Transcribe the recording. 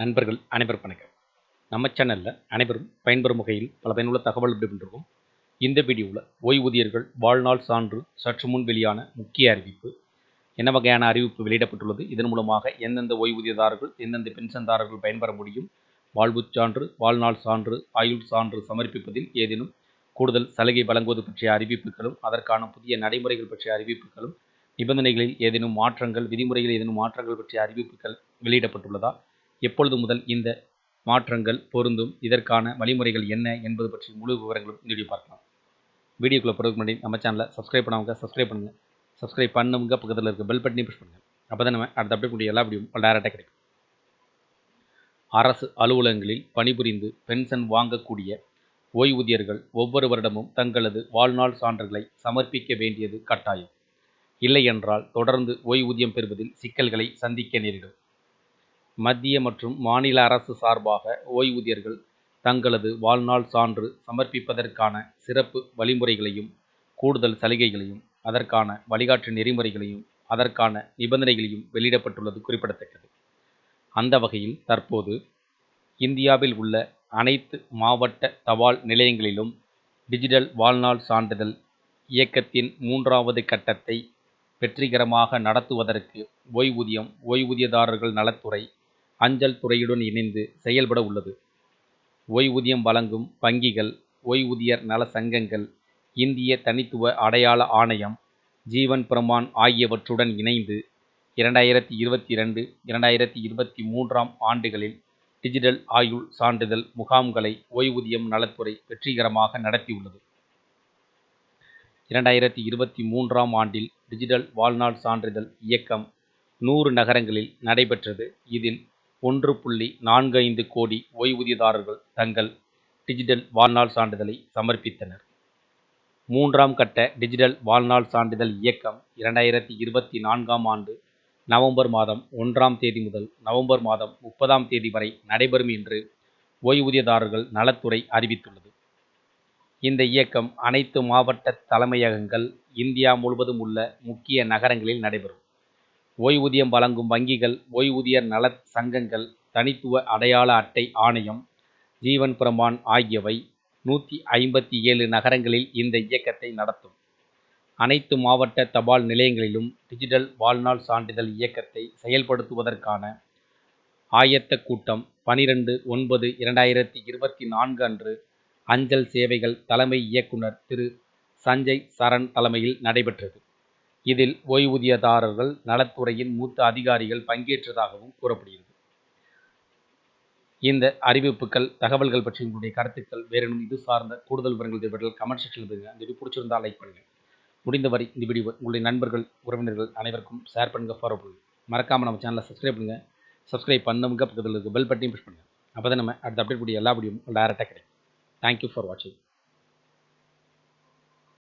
நண்பர்கள் அனைவரும் வணக்கம். நம்ம சேனலில் அனைவரும் பயன்பெறும் வகையில் பல பயனுள்ள தகவல் எப்படி இந்த வீடியோவில் ஓய்வூதியர்கள் வாழ்நாள் சான்று சற்று முன் வெளியான முக்கிய அறிவிப்பு என்ன வகையான அறிவிப்பு வெளியிடப்பட்டுள்ளது இதன் மூலமாக எந்தெந்த ஓய்வூதியதாரர்கள் எந்தெந்த பென்ஷன்தாரர்கள் பயன்பெற முடியும் வாழ்வுச் சான்று வாழ்நாள் சான்று ஆயுள் சான்று சமர்ப்பிப்பதில் ஏதேனும் கூடுதல் சலுகை வழங்குவது பற்றிய அறிவிப்புகளும் அதற்கான புதிய நடைமுறைகள் பற்றிய அறிவிப்புகளும் நிபந்தனைகளில் ஏதேனும் மாற்றங்கள் விதிமுறைகளில் ஏதேனும் மாற்றங்கள் பற்றிய அறிவிப்புகள் வெளியிடப்பட்டுள்ளதா? எப்பொழுது முதல் இந்த மாற்றங்கள் பொருந்தும்? இதற்கான வழிமுறைகள் என்ன? என்பது பற்றி முழு விவரங்களும் இந்த வீடியோ பார்க்கலாம். வீடியோக்குள்ளே பிறகு முன்னாடி நம்ம சேனலை சப்ஸ்கிரைப் பண்ணவங்க சப்ஸ்கிரைப் பண்ணுங்கள் சப்ஸ்கிரைப் பண்ணுங்க பக்கத்தில் இருக்க பெல் பட்டனையும் ப்ரெஸ் பண்ணுங்கள் அப்போ தான் நம்ம அடுத்த அப்டேட் கூடிய எல்லா வீடியோ டேரெக்டாக கிடைக்கும். அரசு அலுவலகங்களில் பணிபுரிந்து பென்ஷன் வாங்கக்கூடிய ஓய்வூதியர்கள் ஒவ்வொரு வருடமும் தங்களது வாழ்நாள் சான்றுகளை சமர்ப்பிக்க வேண்டியது கட்டாயம். இல்லை என்றால் தொடர்ந்து ஓய்வூதியம் பெறுவதில் சிக்கல்களை சந்திக்க நேரிடும். மத்திய மற்றும் மாநில அரசு சார்பாக ஓய்வூதியர்கள் தங்களது வாழ்நாள் சான்று சமர்ப்பிப்பதற்கான சிறப்பு வழிமுறைகளையும் கூடுதல் சலுகைகளையும் அதற்கான வழிகாட்டு நெறிமுறைகளையும் அதற்கான நிபந்தனைகளையும் வெளியிடப்பட்டுள்ளது குறிப்பிடத்தக்கது. அந்த வகையில் தற்போது இந்தியாவில் உள்ள அனைத்து மாவட்ட தபால் நிலையங்களிலும் டிஜிட்டல் வாழ்நாள் சான்றிதழ் இயக்கத்தின் மூன்றாவது கட்டத்தை வெற்றிகரமாக நடத்துவதற்கு ஓய்வூதியம் ஓய்வூதியதாரர்கள் நலத்துறை அஞ்சல் துறையுடன் இணைந்து செயல்பட உள்ளது. ஓய்வூதியம் வழங்கும் வங்கிகள் ஓய்வூதியர் நல சங்கங்கள் இந்திய தனித்துவ அடையாள ஆணையம் ஜீவன் பிரமான் ஆகியவற்றுடன் இணைந்து இரண்டாயிரத்தி இருபத்தி இரண்டு இரண்டாயிரத்தி இருபத்தி மூன்றாம் ஆண்டுகளில் டிஜிட்டல் ஆயுள் சான்றிதழ் முகாம்களை ஓய்வூதியம் நலத்துறை வெற்றிகரமாக நடத்தியுள்ளது. இரண்டாயிரத்தி இருபத்தி மூன்றாம் ஆண்டில் டிஜிட்டல் வாழ்நாள் சான்றிதழ் இயக்கம் நூறு நகரங்களில் நடைபெற்றது. இதில் ஒன்று புள்ளி நான்கு ஐந்து கோடி ஓய்வூதியதாரர்கள் தங்கள் டிஜிட்டல் வாழ்நாள் சான்றிதழை சமர்ப்பித்தனர். மூன்றாம் கட்ட டிஜிட்டல் வாழ்நாள் சான்றிதழ் இயக்கம் இரண்டாயிரத்தி இருபத்தி நான்காம் ஆண்டு நவம்பர் மாதம் ஒன்றாம் தேதி முதல் நவம்பர் மாதம் முப்பதாம் தேதி வரை நடைபெறும் என்று ஓய்வூதியதாரர்கள் நலத்துறை அறிவித்துள்ளது. இந்த இயக்கம் அனைத்து மாவட்ட தலைமையகங்கள் இந்தியா முழுவதும் உள்ள முக்கிய நகரங்களில் நடைபெறும். ஓய்வூதியம் வழங்கும் வங்கிகள் ஓய்வூதியர் நல சங்கங்கள் தனித்துவ அடையாள அட்டை ஆணையம் ஜீவன் பிரமான் ஆகியவை நூற்றி ஐம்பத்தி ஏழு நகரங்களில் இந்த இயக்கத்தை நடத்தும். அனைத்து மாவட்ட தபால் நிலையங்களிலும் டிஜிட்டல் வாழ்நாள் சான்றிதழ் இயக்கத்தை செயல்படுத்துவதற்கான ஆயத்த கூட்டம் பனிரெண்டு ஒன்பது இரண்டாயிரத்தி இருபத்தி நான்கு அன்று அஞ்சல் சேவைகள் தலைமை இயக்குனர் திரு சஞ்சய் சரண் தலைமையில் நடைபெற்றது. இதில் ஓய்வூதியதாரர்கள் நலத்துறையின் மூத்த அதிகாரிகள் பங்கேற்றதாகவும் கூறப்படுகிறது. இந்த அறிவிப்புகள் தகவல்கள் பற்றி உங்களுடைய கருத்துக்கள் வேறெனும் இது சார்ந்த கூடுதல் விவரங்கள் தேவைகள் கமெண்ட் செக்ஷனில் பெறுங்க அந்த வீடியோ பிடிச்சிருந்தால் லைக் பண்ணுங்கள் முடிந்தவரை இந்த வீடியோ உங்களுடைய நண்பர்கள் உறவினர்கள் அனைவருக்கும் ஷேர் பண்ணுங்கள் ஃபாலோ பண்ணுங்கள் மறக்காமல் நம்ம சேனலை சப்ஸ்கிரைப் பண்ணுங்கள் சப்ஸ்கிரைப் பண்ணவங்க பக்கத்தில் இருக்க பெல் பட்டனையும் ப்ரெஸ் பண்ணுங்கள் அப்போ தான் நம்ம அடுத்த அப்டேட் கூடிய எல்லா வீடியோவும் டேரெக்டாக கிடைக்கும். தேங்க்யூ ஃபார் வாட்சிங்